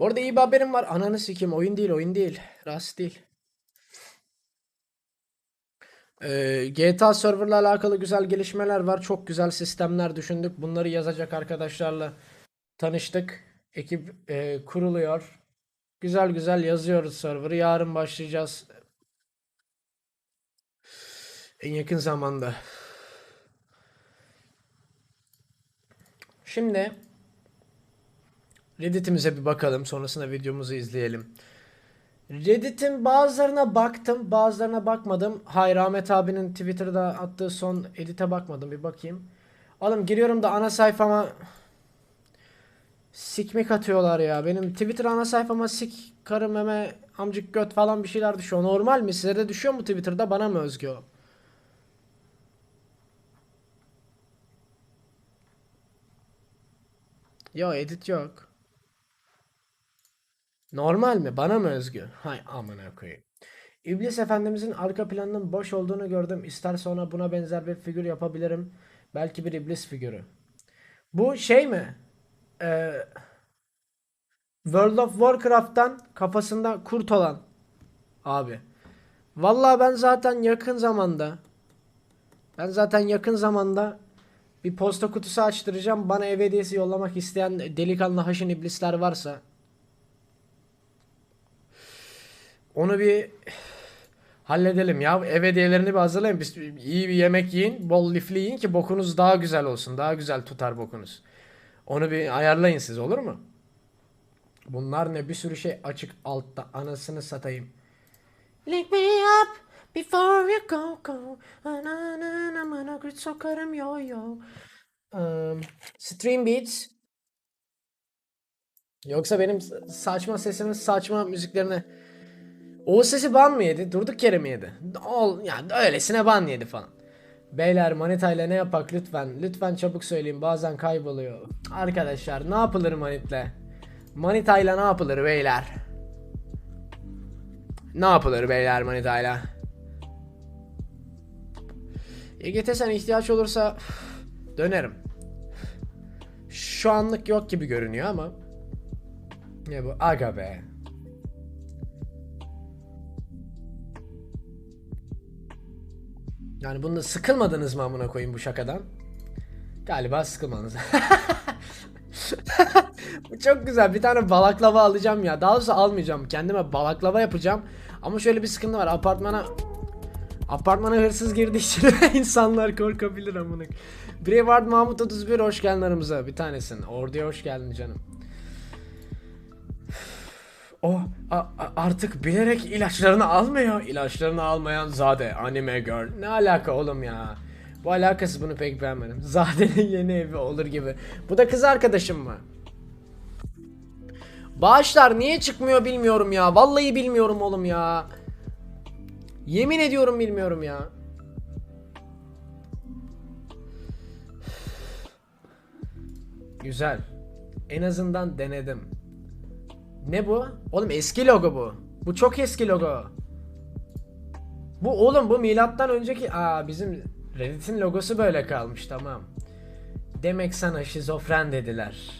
Bu arada iyi bir haberim var. Ananı sikeyim. Oyun değil, oyun değil. Rast değil. Ee, GTA serverla alakalı güzel gelişmeler var. Çok güzel sistemler düşündük. Bunları yazacak arkadaşlarla tanıştık. Ekip e, kuruluyor. Güzel güzel yazıyoruz server'ı. Yarın başlayacağız. En yakın zamanda. Şimdi Reddit'imize bir bakalım. Sonrasında videomuzu izleyelim. Reddit'in bazılarına baktım, bazılarına bakmadım. Hayır Ahmet abinin Twitter'da attığı son edite bakmadım. Bir bakayım. Oğlum giriyorum da ana sayfama sikmik atıyorlar ya. Benim Twitter ana sayfama sik, karı, meme, amcık, göt falan bir şeyler düşüyor. Normal mi? Size de düşüyor mu Twitter'da? Bana mı özgü o? Yo edit yok. Normal mi? Bana mı özgü? Hay amına koyayım. İblis Efendimizin arka planının boş olduğunu gördüm. İsterse ona buna benzer bir figür yapabilirim. Belki bir iblis figürü. Bu şey mi? Ee, World of Warcraft'tan kafasında kurt olan abi. Vallahi ben zaten yakın zamanda ben zaten yakın zamanda bir posta kutusu açtıracağım. Bana ev hediyesi yollamak isteyen delikanlı haşin iblisler varsa onu bir halledelim ya. Ev hediyelerini bir hazırlayın. Biz iyi bir yemek yiyin. Bol lifli yiyin ki bokunuz daha güzel olsun. Daha güzel tutar bokunuz. Onu bir ayarlayın siz olur mu? Bunlar ne bir sürü şey açık altta anasını satayım. Link me up before you go go. Ananın amına grit sokarım yo yo. Um, stream beats. Yoksa benim saçma sesimin saçma müziklerine o sesi ban mı yedi? Durduk yere mi yedi? Ol, yani öylesine ban yedi falan. Beyler manitayla ne yapak lütfen? Lütfen çabuk söyleyin bazen kayboluyor. Arkadaşlar ne yapılır manitle? Manitayla ne yapılır beyler? Ne yapılır beyler manitayla? EGT sen ihtiyaç olursa dönerim. Şu anlık yok gibi görünüyor ama. Ne bu? Aga be. Yani bunda sıkılmadınız mı amına koyayım bu şakadan? Galiba sıkılmadınız. bu çok güzel. Bir tane balaklava alacağım ya. Daha doğrusu almayacağım. Kendime balaklava yapacağım. Ama şöyle bir sıkıntı var. Apartmana Apartmana hırsız girdiği için insanlar korkabilir amına. Brevard Mahmut 31 hoş geldin aramıza. Bir tanesin. Orduya hoş geldin canım. O a- artık bilerek ilaçlarını almıyor. İlaçlarını almayan Zade anime girl. Ne alaka oğlum ya? Bu alakası bunu pek beğenmedim. Zade'nin yeni evi olur gibi. Bu da kız arkadaşım mı? Bağışlar niye çıkmıyor bilmiyorum ya. Vallahi bilmiyorum oğlum ya. Yemin ediyorum bilmiyorum ya. Güzel. En azından denedim. Ne bu? Oğlum eski logo bu. Bu çok eski logo. Bu oğlum bu milattan önceki aa bizim Reddit'in logosu böyle kalmış tamam. Demek sana şizofren dediler.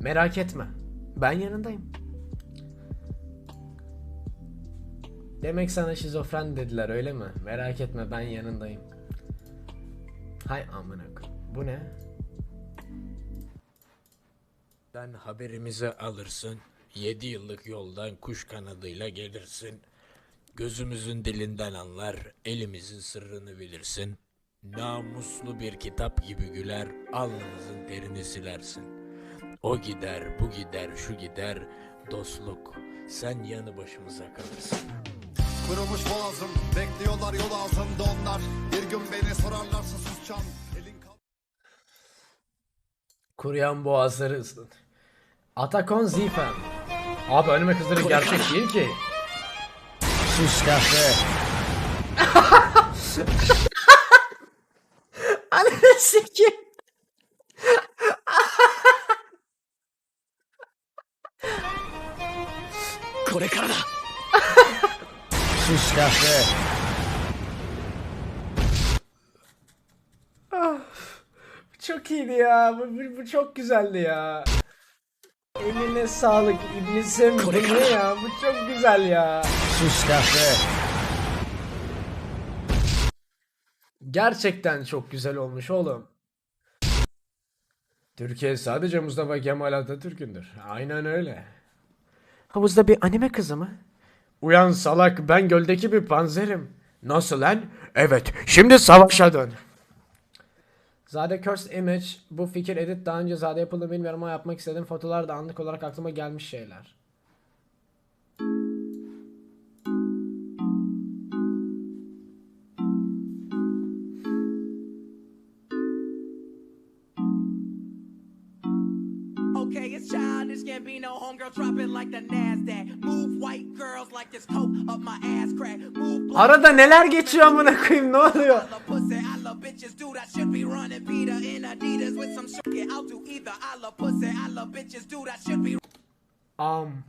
Merak etme. Ben yanındayım. Demek sana şizofren dediler öyle mi? Merak etme ben yanındayım. Hay amına. Bu ne? Sen haberimizi alırsın. 7 yıllık yoldan kuş kanadıyla gelirsin. Gözümüzün dilinden anlar, elimizin sırrını bilirsin. Namuslu bir kitap gibi güler, alnımızın terini silersin. O gider, bu gider, şu gider, dostluk. Sen yanı başımıza kalırsın. Kırılmış boğazım Bekliyorlar yol altında onlar Bir gün beni sorarlarsa susacağım Elin kal- Kuruyan boğazları. Atakon Zifen. Abi önüme kızdırık gerçek değil ki. Sus kahve. Ananı sikeyim. Sus kahve. Ah, Çok iyiydi ya. Bu, bu, bu çok güzeldi ya. Eline sağlık iblisim. Bu ne ya? Bu çok güzel ya. Sus kahve. Gerçekten çok güzel olmuş oğlum. Türkiye sadece Mustafa Kemal Atatürk'ündür. Aynen öyle. Havuzda bir anime kızı mı? Uyan salak ben göldeki bir panzerim. Nasıl lan? Evet şimdi savaşa dön. Zade Cursed Image bu fikir edit daha önce Zade yapıldı bilmiyorum ama yapmak istedim. Fotolar da anlık olarak aklıma gelmiş şeyler. Okay, it's childish, Gambino, homegirl, drop it like the Nasdaq. Move white girls like this coke up my ass crack. Move Arada neler geçiyor amına koyayım ne oluyor? Bitches, dude. I should be running Peter in Adidas with some shit. I'll do either. I love pussy, I love bitches, dude. I should be Am.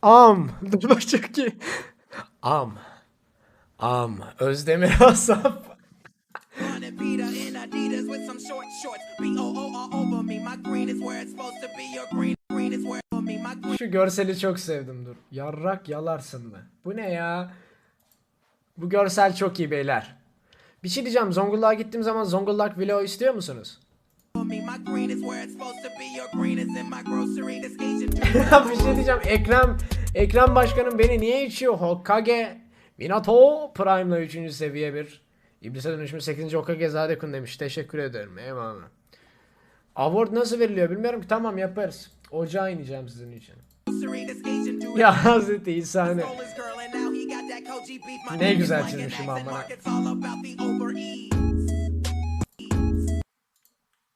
Am. Dur bak çok iyi. Am. Am. Özdemir Asaf. running Peter in Adidas with some short shorts. B O O all over me. My green is where it's supposed to be. Your green, green is where for me. My green. Şu görseli çok sevdim dur. Yarrak yalarsın mı? Bu ne ya? Bu görsel çok iyi beyler. Bir şey diyeceğim. Zonguldak'a gittiğim zaman Zonguldak vlog istiyor musunuz? Bir şey diyeceğim. Ekrem Ekrem Başkanım beni niye içiyor? Hokage Minato Prime'la 3. seviye bir. İblise dönüşümü 8. Hokage Zadekun demiş. Teşekkür ederim. Eyvallah. Award nasıl veriliyor bilmiyorum ki. Tamam yaparız. Ocağa ineceğim sizin için. Ya Hazreti İsa ne? güzel çizmişim amına.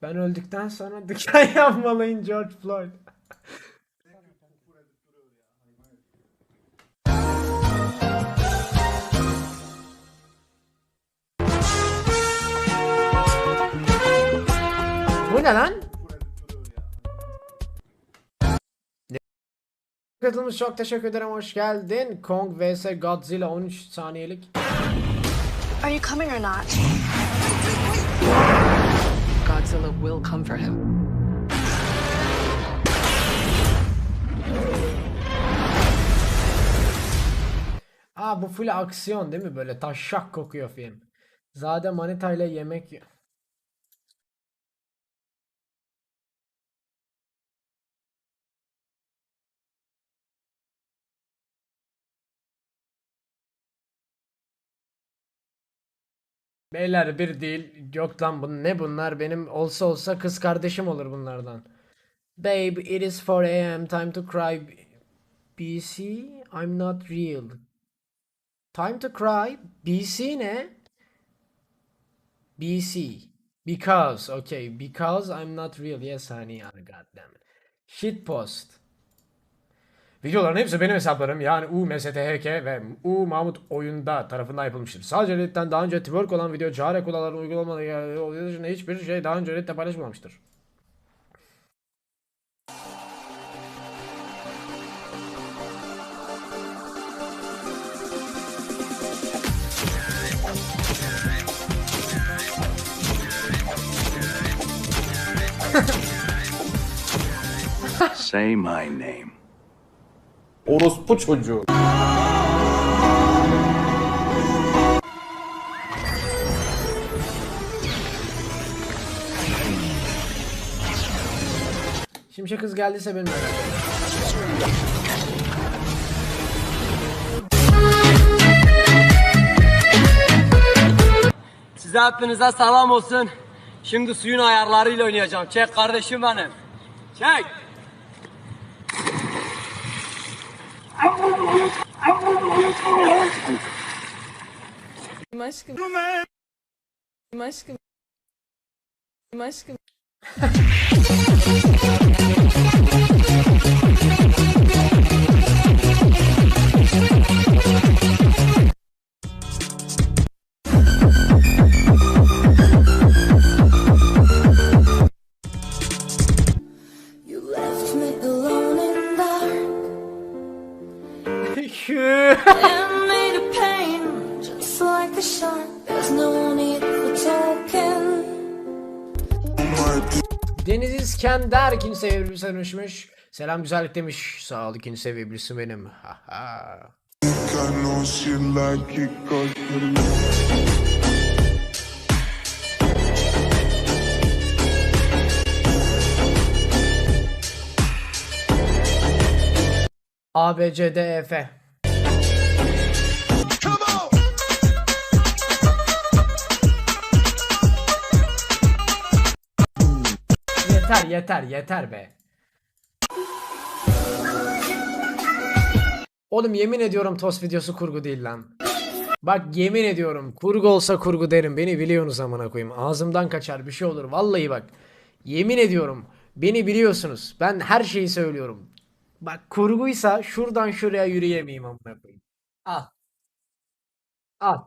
Ben öldükten sonra dükkan yapmalıyım George Floyd. Bu ne lan? Katılmış çok teşekkür ederim hoş geldin. Kong vs Godzilla 13 saniyelik. Are you coming or not? Godzilla will come for him. Aa bu full aksiyon değil mi? Böyle taşşak kokuyor film. Zade Manita ile yemek yiyor. Beyler bir değil. Yok lan bu ne bunlar? Benim olsa olsa kız kardeşim olur bunlardan. Babe, it is 4 a.m. Time to cry. BC, I'm not real. Time to cry. BC ne? BC. Because. Okay. Because I'm not real. Yes honey. God damn it. Shitpost. Videoların hepsi benim hesaplarım yani U, MSTHK ve U Mahmut oyunda tarafından yapılmıştır. Sadece Reddit'ten daha önce twerk olan video cari kullanılan uygulamaları olduğu dışında hiçbir şey daha önce Reddit'te paylaşmamıştır. Say my name. Orospu çocuğu. Şimşek kız geldiyse benim. Size hepinize selam olsun. Şimdi suyun ayarlarıyla oynayacağım. Çek kardeşim benim. Çek. Aşkım. aşkım. aşkım. Deniz İskender ikinci seviye bir dönüşmüş. Selam güzellik demiş. Sağ ol ikinci seviye birisi benim. Ha Yeter yeter yeter be. Oğlum yemin ediyorum tost videosu kurgu değil lan. Bak yemin ediyorum kurgu olsa kurgu derim. Beni biliyorsunuz amına koyayım. Ağzımdan kaçar bir şey olur. Vallahi bak. Yemin ediyorum. Beni biliyorsunuz. Ben her şeyi söylüyorum. Bak kurguysa şuradan şuraya yürüyemeyeyim amına koyayım. Al. Al.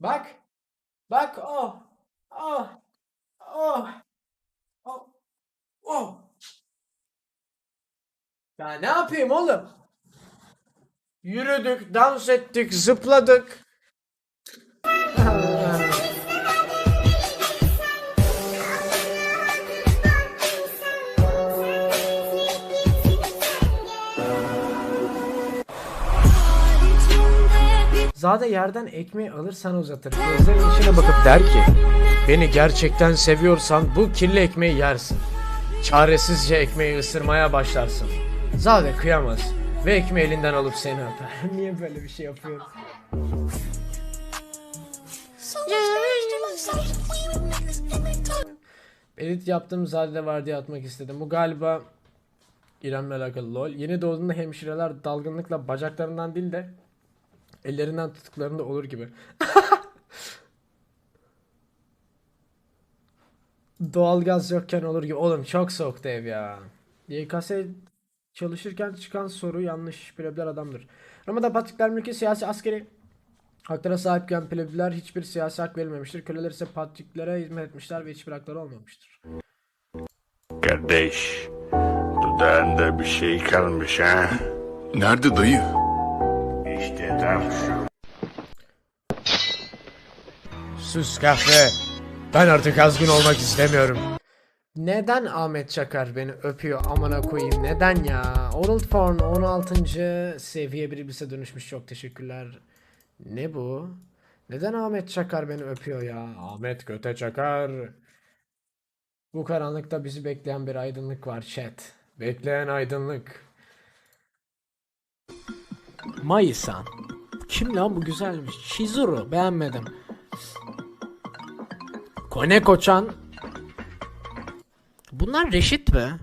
Bak. Bak oh. Oh. Oh. Oh. Oh. Ya ne yapayım oğlum? Yürüdük, dans ettik, zıpladık. Zade yerden ekmeği alır sana uzatır. Gözlerinin içine bakıp der ki Beni gerçekten seviyorsan bu kirli ekmeği yersin. Çaresizce ekmeği ısırmaya başlarsın. Zade kıyamaz ve ekmeği elinden alıp seni atar. Niye böyle bir şey yapıyorsun? Edit yaptım Zade'de var diye atmak istedim. Bu galiba İrem'le alakalı lol. Yeni doğduğunda hemşireler dalgınlıkla bacaklarından değil de ellerinden tuttuklarında olur gibi. Doğalgaz yokken olur gibi. Oğlum çok soğuktu ev ya. YKS çalışırken çıkan soru yanlış. Plebler adamdır. Ramada Patrikler mülki siyasi askeri haklara sahipken plebler hiçbir siyasi hak verilmemiştir. Köleler ise Patriklere hizmet etmişler ve hiçbir hakları olmamıştır. Kardeş, dudağında bir şey kalmış ha? Nerede dayı? İşte tam şu. Sus kahve. Ben artık azgın olmak istemiyorum. Neden Ahmet Çakar beni öpüyor amına koyayım neden ya? Oral Form 16. seviye bir iblise dönüşmüş çok teşekkürler. Ne bu? Neden Ahmet Çakar beni öpüyor ya? Ahmet Göte Çakar. Bu karanlıkta bizi bekleyen bir aydınlık var chat. Bekleyen aydınlık. Mayısan. Kim lan bu güzelmiş? Shizuru beğenmedim. Kone Koçan. Bunlar reşit mi?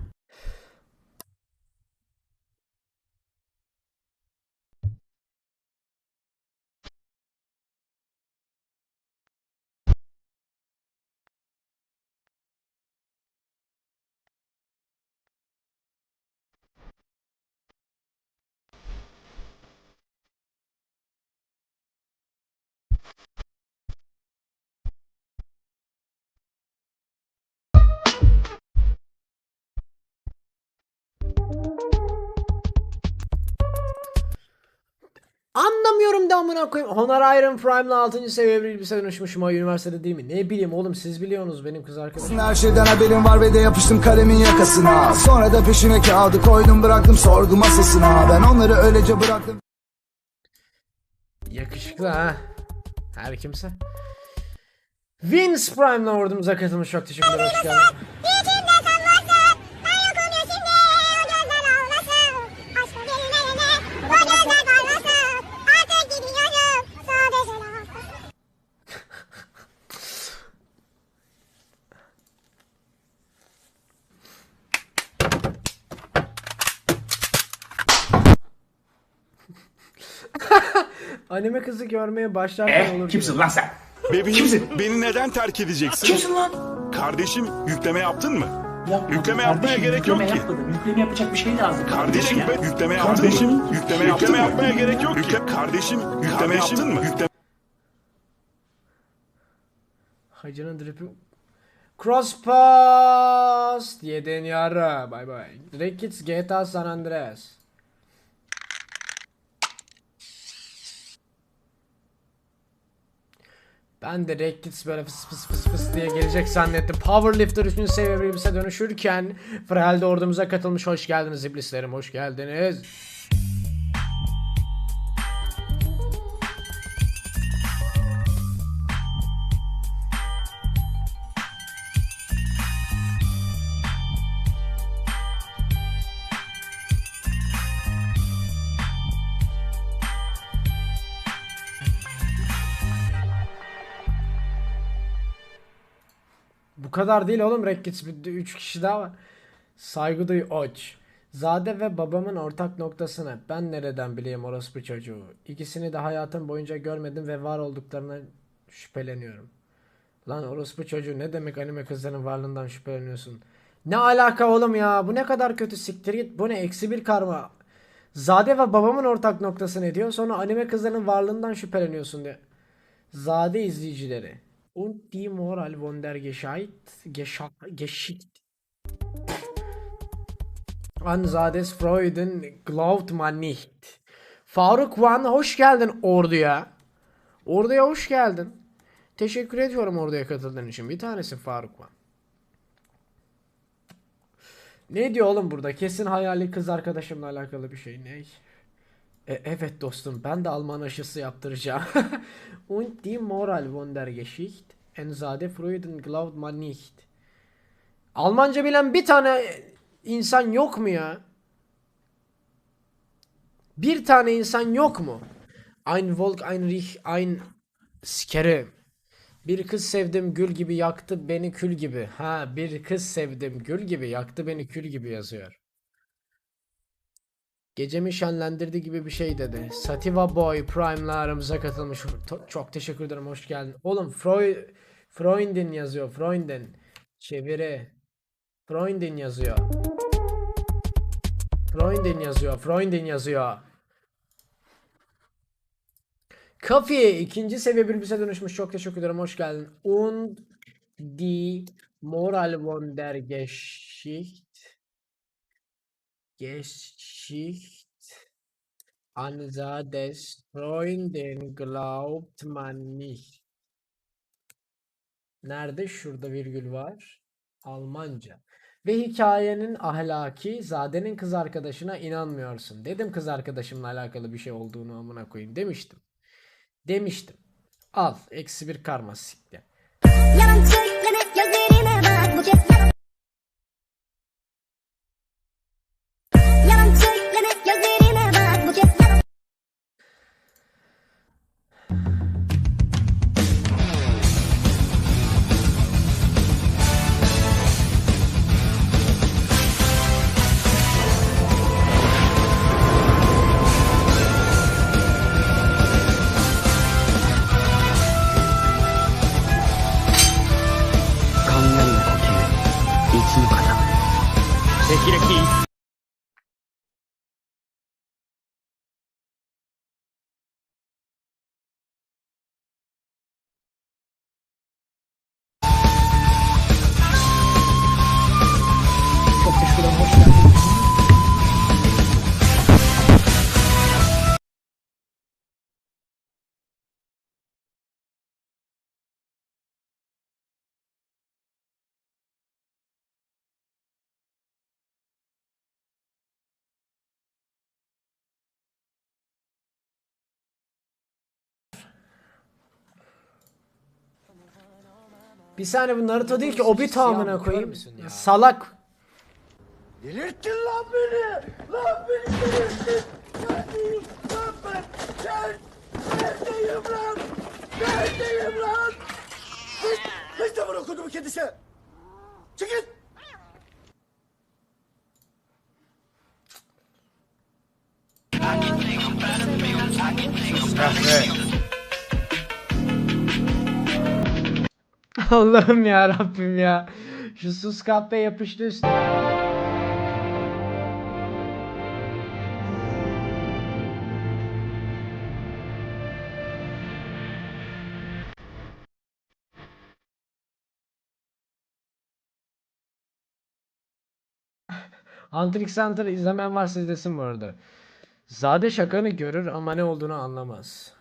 Anlamıyorum da amına koyayım. Honor Iron Prime'la 6. seviye bir elbise dönüşmüşüm o üniversitede değil mi? Ne bileyim oğlum siz biliyorsunuz benim kız arkadaşım. Her şeyden haberim var ve de yapıştım kalemin yakasına Sonra da peşine kağıdı koydum bıraktım sorgu masasına Ben onları öylece bıraktım Yakışıklı ha. Her kimse. Vince Prime'la ordumuza katılmış çok teşekkürler hoş geldin. Anime kızı görmeye başlarken olur gibi. lan sen? Bebeğim beni neden terk edeceksin? Kimsin lan? Kardeşim yükleme yaptın mı? Yapmadım. Yükleme yapmaya gerek yok ki. Yapmadım. Yükleme yapacak bir şey lazım. Kardeşim ya. ben yükleme yaptın Kardeşim, mı? Yükleme, yükleme yapmaya gerek yok ki. Kardeşim yükleme yaptın mı? Yükleme Hacı'nın dripi Cross pass diye deniyor. Bay bay. Drake Kids GTA San Andreas. Ben de Rekkits böyle fıs fıs fıs fıs diye gelecek zannettim. Powerlifter 3. seviye dönüşürken Frel de ordumuza katılmış. Hoş geldiniz iblislerim. Hoş geldiniz. Kadar değil oğlum Rekkits. 3 kişi daha var. Saygı duy oç. Zade ve babamın ortak noktasını ben nereden bileyim orospu çocuğu. İkisini de hayatım boyunca görmedim ve var olduklarına şüpheleniyorum. Lan orospu çocuğu ne demek anime kızların varlığından şüpheleniyorsun? Ne alaka oğlum ya? Bu ne kadar kötü siktir git. Bu ne eksi bir karma. Zade ve babamın ortak noktası ne diyor? Sonra anime kızlarının varlığından şüpheleniyorsun diyor. Zade izleyicileri. Und die Moral von der Gescheit, Gescha- Geschichte. An Zades Freuden glaubt man nicht. Faruk Van hoş geldin orduya. Orduya hoş geldin. Teşekkür ediyorum orduya katıldığın için. Bir tanesi Faruk Van. Ne diyor oğlum burada? Kesin hayali kız arkadaşımla alakalı bir şey. Ne? E, evet dostum ben de Alman aşısı yaptıracağım. Und die Moral von der Geschichte Enzade Freuden glaubt man nicht. Almanca bilen bir tane insan yok mu ya? Bir tane insan yok mu? Ein Volk, ein Rich, ein Skere. Bir kız sevdim gül gibi yaktı beni kül gibi. Ha bir kız sevdim gül gibi yaktı beni kül gibi yazıyor. Gecemi şenlendirdi gibi bir şey dedi. Sativa Boy Prime'la aramıza katılmış. Çok teşekkür ederim. Hoş geldin. Oğlum Freud Freundin yazıyor. Freundin. Çeviri. Freundin yazıyor. Freundin yazıyor. Freundin yazıyor. Kafi ikinci seviye bir bize dönüşmüş. Çok teşekkür ederim. Hoş geldin. Und die Moral von der Geschichte Geschichte an des Freundin glaubt man nicht. Nerede? Şurada virgül var. Almanca. Ve hikayenin ahlaki Zade'nin kız arkadaşına inanmıyorsun. Dedim kız arkadaşımla alakalı bir şey olduğunu amına koyayım demiştim. Demiştim. Al. Eksi bir karma sikti. Bir saniye bu Naruto değil ki Obito amına koyayım. Salak. Delirttin lan beni! Lan beni delirttin! Neredeyim lan ben? Gel! Neredeyim lan? Neredeyim lan? Hiç, hiç de bırakıldı bu kedisi! Allah'ım ya Rabbim ya. Şu sus kahpe yapıştı üstüne. Hunter Hunter izlemeyen varsa izlesin bu arada. Zade şakanı görür ama ne olduğunu anlamaz.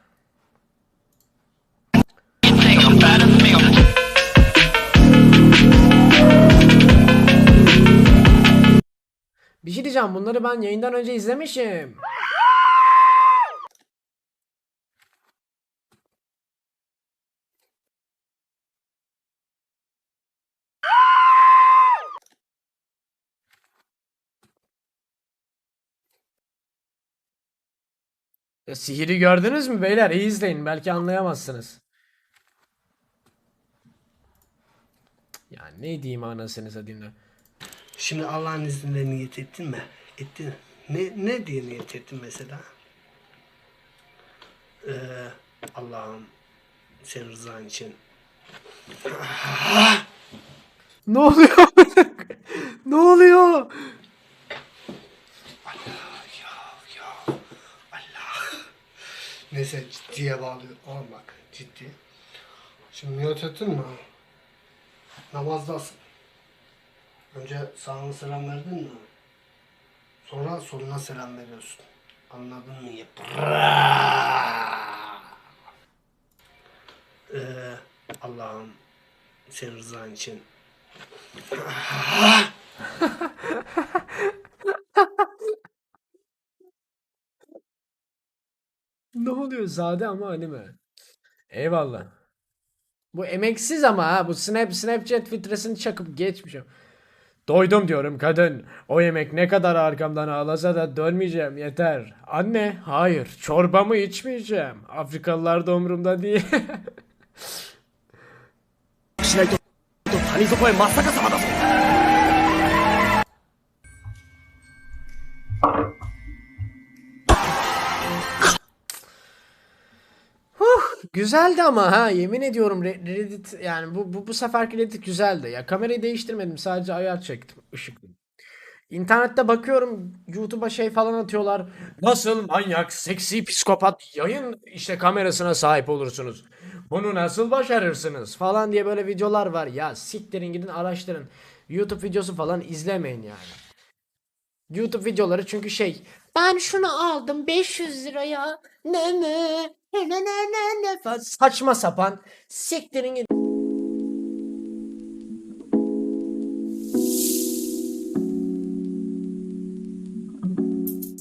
Hocam bunları ben yayından önce izlemişim. Ya, sihiri gördünüz mü beyler? İyi izleyin. Belki anlayamazsınız. Ya ne diyeyim anasını satayım da. Şimdi Allah'ın izniyle niyet ettin mi? Ettin. Ne, ne diye niyet ettin mesela? Ee, Allah'ım senin rızan için. Ne oluyor? ne oluyor? Neyse ciddiye bağlıyor. Oğlum bak ciddi. Şimdi niyet ettin mi? Namazdasın. Önce sağına selam verdin mi? Sonra soluna selam veriyorsun. Anladın mı? Ee, Allah'ım senin rızan için. Ne oluyor? Zade ama anime. Eyvallah. Bu emeksiz ama ha. Bu Snap Snapchat filtresini çakıp geçmişim. Doydum diyorum kadın. O yemek ne kadar arkamdan ağlasa da dönmeyeceğim yeter. Anne, hayır. Çorbamı içmeyeceğim. Afrikalılar da umurumda değil. Güzeldi ama ha yemin ediyorum Re- Reddit yani bu, bu bu seferki Reddit güzeldi. Ya kamerayı değiştirmedim sadece ayar çektim ışıklı. İnternette bakıyorum YouTube'a şey falan atıyorlar. Nasıl manyak, seksi, psikopat yayın işte kamerasına sahip olursunuz. Bunu nasıl başarırsınız falan diye böyle videolar var. Ya siktirin gidin araştırın. YouTube videosu falan izlemeyin yani. YouTube videoları çünkü şey ben şunu aldım 500 liraya ne ne saçma sapan siktirin gidin.